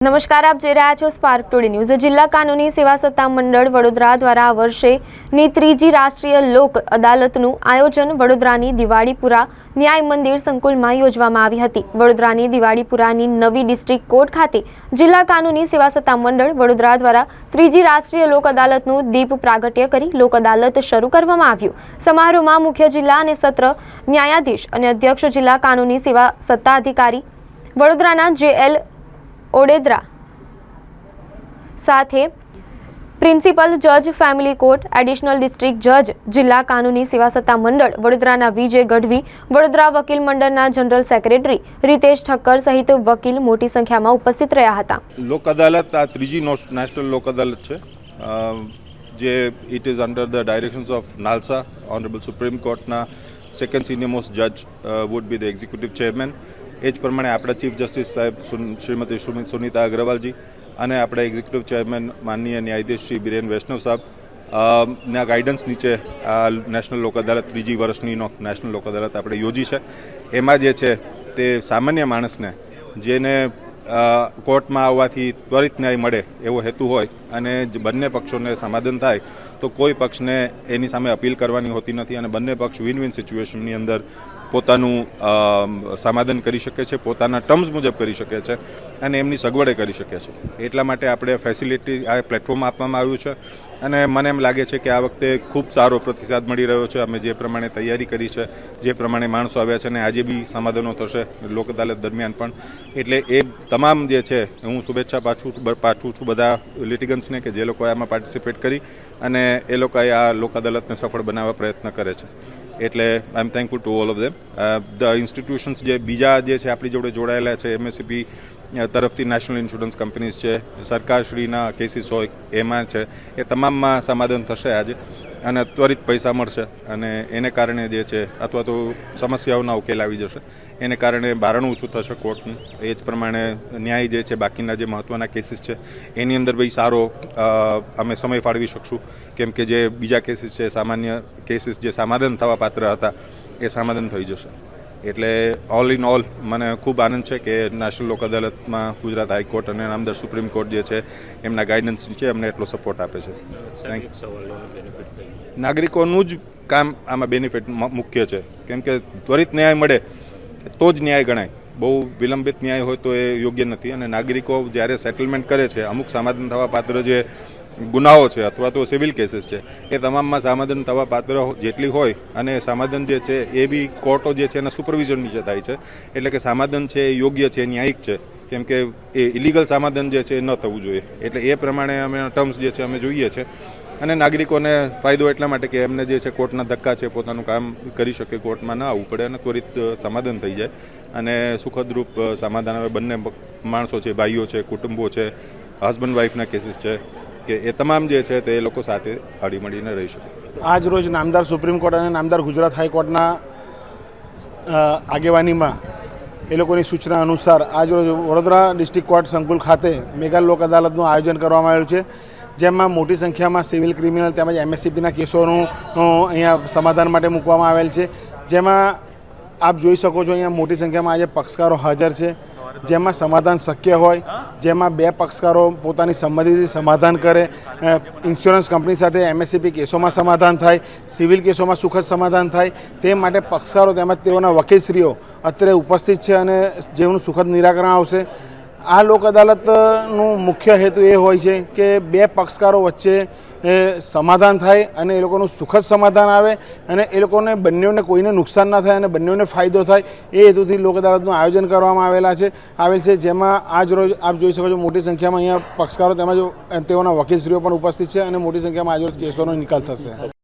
નમસ્કાર, આપ જોઈ રહ્યા છો સ્પાર્ક ટુડે ન્યૂઝ જિલ્લા કાનૂની સેવા સત્તા મંડળ વડોદરા દ્વારા આ વર્ષેની ત્રીજી રાષ્ટ્રીય લોક અદાલતનું આયોજન વડોદરાની દિવાળીપુરા ન્યાય મંદિર સંકુલમાં યોજવામાં આવી હતી. વડોદરાની દિવાળીપુરાની નવી ડિસ્ટ્રિક્ટ કોર્ટ ખાતે જિલ્લા કાનૂની સેવા સત્તા મંડળ વડોદરા દ્વારા ત્રીજી રાષ્ટ્રીય લોક અદાલતનું દીપ પ્રાગટ્ય કરી લોક અદાલત શરૂ કરવામાં આવ્યું. સમારોહમાં મુખ્ય જિલ્લા અને સત્ર ન્યાયાધીશ અને અધ્યક્ષ જિલ્લા કાનૂની સેવા સત્તા અધિકારી વડોદરાના જે એલ ઓડેદરા. સાથે પ્રિન્સિપલ જજ ફેમિલી કોર્ટ, એડિશનલ ડિસ્ટ્રિક્ટ જજ, જિલ્લા કાનૂની સેવા સત્તા મંડળ, વડોદરાના વિજય ગઢવી, વડોદરા વકીલ મંડળના જનરલ સેક્રેટરી, રીતેશ ઠક્કર સહિત વકીલ મોટી સંખ્યામાં ઉપસ્થિત રહ્યા હતા. લોક અદાલત આ ત્રીજી નેશનલ લોક અદાલત છે. જે it is under the directions of NALSA honourable supreme કોર્ટના સેકન્ડ સિનિયર મોસ્ટ જજ would be the executive chairman એ જ પ્રમાણે આપણા ચીફ જસ્ટિસ સાહેબ શ્રીમતી સુનિતા અગ્રવાલજી અને આપણા એક્ઝિક્યુટિવ ચેરમેન માનનીય ન્યાયાધીશ શ્રી બિરેન વૈષ્ણવ સાહેબ. ના ગાઈડન્સ નીચે આ નેશનલ લોક અદાલત, ત્રીજી વર્ષનીનો નેશનલ લોક અદાલત આપણે યોજી છે. એમાં જે છે તે સામાન્ય માણસને જેને કોર્ટમાં આવવાથી ત્વરિત ન્યાય મળે એવો હેતુ હોય અને બંને પક્ષોને સમાધાન થાય, તો કોઈ પક્ષને એની સામે અપીલ કરવાની હોતી નથી અને બંને પક્ષ વિન વિન સિચ્યુએશનની અંદર પોતાનું સમાધાન કરી શકે છે, પોતાના ટર્મ્સ મુજબ કરી શકે છે અને એમની સગવડે કરી શકે છે. એટલા માટે આપણે ફેસિલિટી આ પ્લેટફોર્મ આપવામાં આવ્યું છે અને મને એમ લાગે છે કે આ વખતે ખૂબ સારો પ્રતિસાદ મળી રહ્યો છે. અમે જે પ્રમાણે તૈયારી કરી છે, જે પ્રમાણે માણસો આવ્યા છે અને આજે બી સમાધાનો થશે લોક અદાલત દરમિયાન પણ. એટલે એ તમામ જે છે, હું શુભેચ્છા પાછું પાછું છું બધા લિટિગન્સને કે જે લોકોએ આમાં પાર્ટિસિપેટ કરી અને એ લોકોએ આ લોક અદાલતને સફળ બનાવવા પ્રયત્ન કરે છે. એટલે I am thankful to all of them the institutions જે બીજા જે છે, આપણી જોડે જોડાયેલા છે એમએસસીપી તરફથી નેશનલ ઇન્સ્યોરન્સ કંપનીઝ છે, સરકારશ્રીના કેસીસ હોય, એમાં છે, એ તમામમાં સમાધાન થશે આજે. અને ત્વરિત પૈસા મળશે અને એને કારણે જે છે, અથવા તો સમસ્યાઓના ઉકેલ આવી જશે. એને કારણે બારણું ઓછું થશે કોર્ટનું. એ જ પ્રમાણે ન્યાય જે છે, બાકીના જે મહત્ત્વના કેસીસ છે, એની અંદર ભાઈ સારો અમે સમય ફાળવી શકશું. કેમ કે જે બીજા કેસીસ છે, સામાન્ય કેસીસ જે સમાધાન થવા પાત્ર હતા, એ સમાધાન થઈ જશે. એટલે ઓલ ઇન ઓલ મને ખૂબ આનંદ છે કે નેશનલ લોક અદાલતમાં ગુજરાત હાઈકોર્ટ અને નામદાર સુપ્રીમ કોર્ટ જે છે, એમના ગાઈડન્સ નીચે અમને એટલો સપોર્ટ આપે છે. નાગરિકોનું જ કામ આમાં બેનિફિટ મુખ્ય છે. કેમ કે ત્વરિત ન્યાય મળે તો જ ન્યાય ગણાય. બહુ વિલંબિત ન્યાય હોય તો એ યોગ્ય નથી અને નાગરિકો જ્યારે સેટલમેન્ટ કરે છે, અમુક સમાધાન થવા પાત્ર જે ગુનાઓ છે અથવા તો સિવિલ કેસીસ છે, એ તમામમાં સમાધાન થવા પાત્ર જેટલી હોય અને સામાધાન જે છે, એ બી કોર્ટો જે છે, એના સુપરવિઝન નીચે થાય છે. એટલે કે સામાધાન છે, એ યોગ્ય છે ન્યાયિક છે. કેમ કે એ ઇલીગલ સમાધાન જે છે, એ ન થવું જોઈએ. એટલે એ પ્રમાણે અમે ટર્મ્સ જે છે, અમે જોઈએ છે. અને નાગરિકોને ફાયદો એટલા માટે કે એમને જે છે, કોર્ટના ધક્કા છે, પોતાનું કામ કરી શકે, કોર્ટમાં ન આવવું પડે અને ત્વરિત સમાધાન થઈ જાય. અને સુખદરૂપ સમાધાન. હવે બંને માણસો છે, ભાઈઓ છે, કુટુંબો છે હસબન્ડ વાઈફના કેસીસ છે. કે એ તમામ જે છે તે એ લોકો સાથે હળીમળીને રહી શકે. આજ રોજ નામદાર સુપ્રીમ કોર્ટ અને નામદાર ગુજરાત હાઈકોર્ટના આગેવાનીમાં એ લોકોની સૂચના અનુસાર આજ રોજ વડોદરા ડિસ્ટ્રિક્ટ કોર્ટ સંકુલ ખાતે મેગા લોક અદાલતનું આયોજન કરવામાં આવ્યું છે, જેમાં મોટી સંખ્યામાં સિવિલ ક્રિમિનલ તેમજ એમએસસીપીના કેસોનું અહીંયા સમાધાન માટે મૂકવામાં આવેલ છે. જેમાં આપ જોઈ શકો છો અહીંયા મોટી સંખ્યામાં આજે પક્ષકારો હાજર છે. જેમાં સમાધાન શક્ય હોય જેમાં બે પક્ષકારો પોતાની સંમતિથી સમાધાન કરે ઇન્સ્યોરન્સ કંપની સાથે એમએસસીપી કેસોમાં સમાધાન થાય સિવિલ કેસોમાં સુખદ સમાધાન થાય તે માટે પક્ષકારો તેમજ તેઓના વકીલશ્રીઓ અત્યારે ઉપસ્થિત છે અને જેનું સુખદ નિરાકરણ આવશે. આ લોક અદાલતનું મુખ્ય હેતુ એ હોય છે કે બે પક્ષકારો વચ્ચે, એ, સમાધાન થાય અને એ લોકોનું સુખદ સમાધાન આવે અને એ લોકોને બંનેઓને કોઈને નુકસાન ના થાય અને બંનેઓને ફાયદો થાય એ હેતુથી લોક અદાલતનું આયોજન કરવામાં આવેલા છે. આવેલ છે જેમાં આજ રોજ આપ જોઈ શકો છો મોટી સંખ્યામાં અહીંયા પક્ષકારો તેમજ તેઓના વકીલશ્રીઓ પણ ઉપસ્થિત છે અને મોટી સંખ્યામાં આજ રોજ કેસોનો નિકાલ થશે.